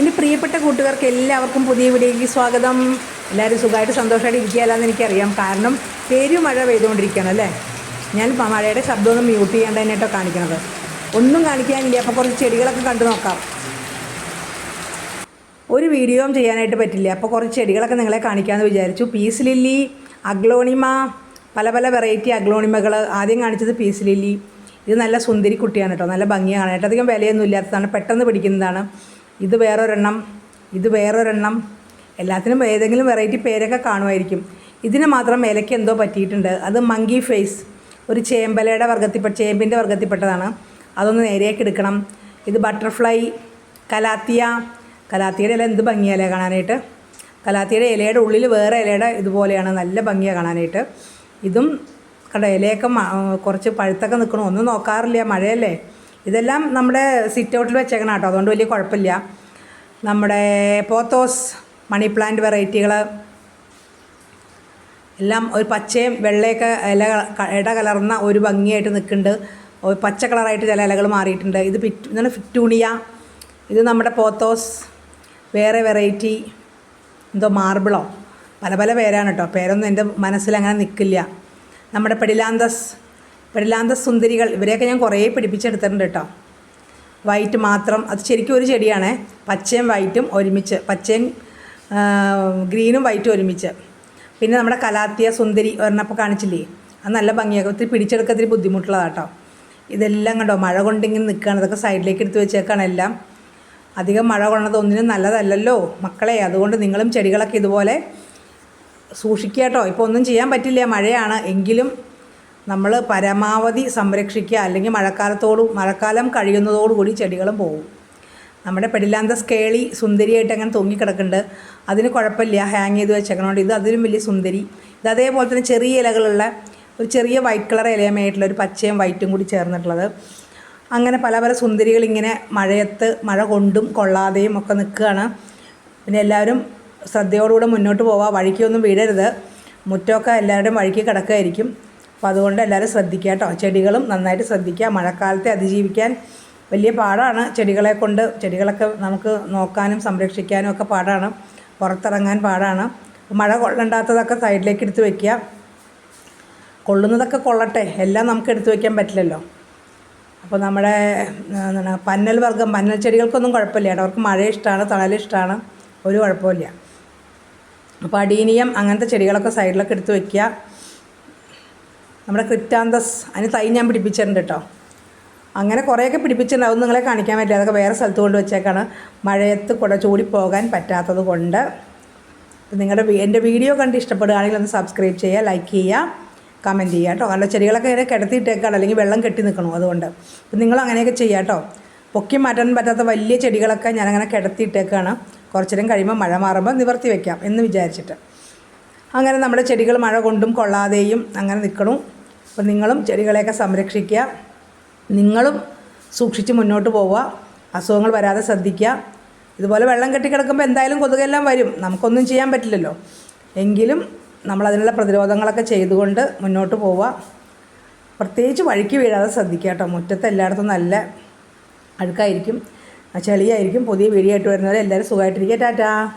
എന്റെ പ്രിയപ്പെട്ട കൂട്ടുകാർക്ക് എല്ലാവർക്കും പുതിയ വീഡിയോയ്ക്ക് സ്വാഗതം. എല്ലാവരും സുഖമായിട്ട് സന്തോഷമായിട്ട് ഇരിക്കുകയല്ലെന്ന് എനിക്കറിയാം. കാരണം പെരുമഴ പെയ്തുകൊണ്ടിരിക്കുകയാണ് അല്ലേ? ഞാൻ മഴയുടെ ശബ്ദമൊന്നും മ്യൂട്ട് ചെയ്യാണ്ട് തന്നെ കേട്ടോ ഒന്നും കാണിക്കാനില്ല. അപ്പോൾ കുറച്ച് ചെടികളൊക്കെ കണ്ടു നോക്കാം. ഒരു വീഡിയോയും ചെയ്യാനായിട്ട് പറ്റില്ല. അപ്പോൾ കുറച്ച് ചെടികളൊക്കെ നിങ്ങളെ കാണിക്കാമെന്ന് വിചാരിച്ചു. പീസ് ലില്ലി അഗ്ലോണിമ പല പല വെറൈറ്റി അഗ്ലോണിമകൾ ആദ്യം കാണിച്ചത് പീസ് ലില്ലി ഇത് നല്ല സുന്ദരി കുട്ടിയാണ് കേട്ടോ. നല്ല ഭംഗിയാണ്. കേട്ടോ അധികം വിലയൊന്നും ഇല്ലാത്തതാണ്. പെട്ടെന്ന് പിടിക്കുന്നതാണ്. ഇത് വേറൊരെണ്ണം ഇത് വേറൊരെണ്ണം. എല്ലാത്തിനും ഏതെങ്കിലും വെറൈറ്റി പേരൊക്കെ കാണുമായിരിക്കും. ഇതിന് മാത്രം ഇലയ്ക്ക് എന്തോ പറ്റിയിട്ടുണ്ട്. അത് മങ്കി ഫേസ് ഒരു ചേമ്പലയുടെ വർഗത്തിൽപ്പെട്ട ചേമ്പിന്റെ വർഗത്തിൽപ്പെട്ടതാണ് അതൊന്ന് നേരെയൊക്കെ എടുക്കണം. ഇത് ബട്ടർഫ്ലൈ കലാത്തിയ. കലാത്തിയുടെ ഇല എന്ത് ഭംഗിയല്ലേ കാണാനായിട്ട്? കലാത്തിയുടെ ഇലയുടെ ഉള്ളിൽ വേറെ ഇലയുടെ ഇതുപോലെയാണ് നല്ല ഭംഗിയാണ് കാണാനായിട്ട്. ഇതും കണ്ടോ ഇലയൊക്കെ കുറച്ച് പഴുത്തൊക്കെ നിൽക്കണം ഒന്നും നോക്കാറില്ല. മഴയല്ലേ? ഇതെല്ലാം നമ്മുടെ സിറ്റ് ഔട്ടിൽ വെച്ചേക്കണം കേട്ടോ. അതുകൊണ്ട് വലിയ കുഴപ്പമില്ല. നമ്മുടെ പോത്തോസ് മണി പ്ലാന്റ് വെറൈറ്റികൾ എല്ലാം ഒരു പച്ചയും വെള്ളയൊക്കെ ഇല ഇട കലർന്ന ഒരു ഭംഗിയായിട്ട് നിൽക്കുന്നുണ്ട്. പച്ച കളറായിട്ട് ചില ഇലകൾ മാറിയിട്ടുണ്ട്. ഇത് പിറ്റ് ഇതാണ് ഫിറ്റൂണിയ ഇത് നമ്മുടെ പോത്തോസ് വേറെ വെറൈറ്റി എന്തോ മാർബിളോ പല പല പേരാണ് കേട്ടോ. പേരൊന്നും എന്റെ മനസ്സിൽ അങ്ങനെ നിൽക്കില്ല. നമ്മുടെ പെഡിലാന്തസ് പെഡിലാന്തസ് സുന്ദരികൾ ഇവരെയൊക്കെ ഞാൻ കുറേ പിടിപ്പിച്ചെടുത്തിട്ടുണ്ട് കേട്ടോ. വൈറ്റ് മാത്രം അത് ശരിക്കും ഒരു ചെടിയാണ്. പച്ചയും വൈറ്റും ഒരുമിച്ച് പച്ചയും ഗ്രീനും വൈറ്റും ഒരുമിച്ച്. പിന്നെ നമ്മുടെ കലാത്തിയ സുന്ദരി ഒരെണ്ണപ്പം കാണിച്ചില്ലേ? അത് നല്ല ഭംഗിയാക്കും. ഒത്തിരി പിടിച്ചെടുക്കാൻ ഇത്തിരി ബുദ്ധിമുട്ടുള്ളതാണ് കേട്ടോ. ഇതെല്ലാം കണ്ടോ? മഴ കൊണ്ടിങ്ങനെ നിൽക്കുകയാണ് അതൊക്കെ സൈഡിലേക്ക് എടുത്ത് വെച്ചേക്കാണ് എല്ലാം. അധികം മഴ കൊണ്ടത് ഒന്നിനും നല്ലതല്ലല്ലോ മക്കളെ. അതുകൊണ്ട് നിങ്ങളും ചെടികളൊക്കെ ഇതുപോലെ സൂക്ഷിക്കുക കേട്ടോ. ഇപ്പോൾ ഒന്നും ചെയ്യാൻ പറ്റില്ല. മഴയാണ്. എങ്കിലും നമ്മൾ പരമാവധി സംരക്ഷിക്കുക അല്ലെങ്കിൽ മഴക്കാലത്തോടും മഴക്കാലം കഴിയുന്നതോടുകൂടി ചെടികളും പോകും നമ്മുടെ പെടില്ലാന്ത സ്കേളി സുന്ദരിയായിട്ട് അങ്ങനെ തൂങ്ങിക്കിടക്കുന്നുണ്ട്. അതിന് കുഴപ്പമില്ല. ഹാങ് ചെയ്ത് വെച്ചേക്കണോണ്ട്. ഇത് അതിലും വലിയ സുന്ദരി. ഇത് അതേപോലെ തന്നെ ചെറിയ ഇലകളുള്ള ഒരു ചെറിയ വൈറ്റ് കളർ ഇലയമായിട്ടുള്ള ഒരു പച്ചയും വൈറ്റും കൂടി ചേർന്നിട്ടുള്ളത്. അങ്ങനെ പല പല സുന്ദരികൾ ഇങ്ങനെ മഴയത്ത് മഴ കൊണ്ടും കൊള്ളാതെയും ഒക്കെ നിൽക്കുകയാണ്. പിന്നെ എല്ലാവരും ശ്രദ്ധയോടുകൂടെ മുന്നോട്ട് പോവുക. വഴിക്കൊന്നും വീഴരുത് മുറ്റമൊക്കെ എല്ലാവരുടെയും വഴിക്ക് കിടക്കുകയായിരിക്കും. അപ്പോൾ അതുകൊണ്ട് എല്ലാവരും ശ്രദ്ധിക്കുക കേട്ടോ. ചെടികളും നന്നായിട്ട് ശ്രദ്ധിക്കുക. മഴക്കാലത്തെ അതിജീവിക്കാൻ വലിയ പാടാണ് ചെടികളെ കൊണ്ട്. ചെടികളൊക്കെ നമുക്ക് നോക്കാനും സംരക്ഷിക്കാനും ഒക്കെ പാടാണ്. പുറത്തിറങ്ങാൻ പാടാണ്. മഴ കൊള്ളണ്ടാത്തതൊക്കെ സൈഡിലേക്ക് എടുത്ത് വയ്ക്കുക കൊള്ളുന്നതൊക്കെ കൊള്ളട്ടെ. എല്ലാം നമുക്ക് എടുത്തു വയ്ക്കാൻ പറ്റില്ലല്ലോ. അപ്പോൾ നമ്മുടെ എന്താണ് പന്നൽ വർഗം പന്നൽ ചെടികൾക്കൊന്നും കുഴപ്പമില്ല കേട്ടോ. അവർക്ക് മഴ ഇഷ്ടമാണ് തണൽ ഇഷ്ടമാണ് ഒരു കുഴപ്പമില്ല. അപ്പോൾ അടീനിയം അങ്ങനത്തെ ചെടികളൊക്കെ സൈഡിലൊക്കെ എടുത്ത് വയ്ക്കുക നമ്മുടെ ക്രിറ്റാന്തസ് അതിന് തൈ ഞാൻ പിടിപ്പിച്ചിട്ടുണ്ട് കേട്ടോ. അങ്ങനെ കുറേയൊക്കെ പിടിപ്പിച്ചിട്ടുണ്ട്. അതൊന്നും നിങ്ങളെ കാണിക്കാൻ പറ്റില്ല. അതൊക്കെ വേറെ സ്ഥലത്ത് കൊണ്ട് വെച്ചേക്കാണ്. മഴയത്ത് കുട ചൂടി പോകാൻ പറ്റാത്തത് കൊണ്ട്. നിങ്ങളുടെ എന്റെ വീഡിയോ കണ്ട് ഇഷ്ടപ്പെടുകയാണെങ്കിൽ ഒന്ന് സബ്സ്ക്രൈബ് ചെയ്യുക ലൈക്ക് ചെയ്യുക കമന്റ് ചെയ്യുക കേട്ടോ. കാരണം ചെടികളൊക്കെ ഇങ്ങനെ കിടത്തിയിട്ടേക്കാണ്. അല്ലെങ്കിൽ വെള്ളം കെട്ടി നിൽക്കണോ അതുകൊണ്ട്. അപ്പം നിങ്ങൾ അങ്ങനെയൊക്കെ ചെയ്യുക കേട്ടോ. പൊക്കി മാറ്റാൻ പറ്റാത്ത വലിയ ചെടികളൊക്കെ ഞാനങ്ങനെ കിടത്തിയിട്ടേക്കാണ്. കുറച്ചു നേരം കഴിയുമ്പോൾ മഴ മാറുമ്പോൾ നിവർത്തി വയ്ക്കാം എന്ന് വിചാരിച്ചിട്ട്. അങ്ങനെ നമ്മുടെ ചെടികൾ മഴ കൊണ്ടും കൊള്ളാതെയും അങ്ങനെ നിൽക്കണം. അപ്പം നിങ്ങളും ചെടികളെയൊക്കെ സംരക്ഷിക്കുക. നിങ്ങളും സൂക്ഷിച്ച് മുന്നോട്ട് പോവുക. അസുഖങ്ങൾ വരാതെ ശ്രദ്ധിക്കുക. ഇതുപോലെ വെള്ളം കെട്ടിക്കിടക്കുമ്പോൾ എന്തായാലും കൊതുകെല്ലാം വരും. നമുക്കൊന്നും ചെയ്യാൻ പറ്റില്ലല്ലോ. എങ്കിലും നമ്മളതിനുള്ള പ്രതിരോധങ്ങളൊക്കെ ചെയ്തുകൊണ്ട് മുന്നോട്ട് പോവുക. പ്രത്യേകിച്ച് വഴിക്ക് വീഴാതെ ശ്രദ്ധിക്കുക കേട്ടോ. മുറ്റത്ത് എല്ലായിടത്തും നല്ല അഴുക്കായിരിക്കും. ചെളിയായിരിക്കും. പുതിയ വീഡിയോ വരുന്നവരെ എല്ലാവരും സുഖമായിട്ടിരിക്കുക. ടാറ്റാ.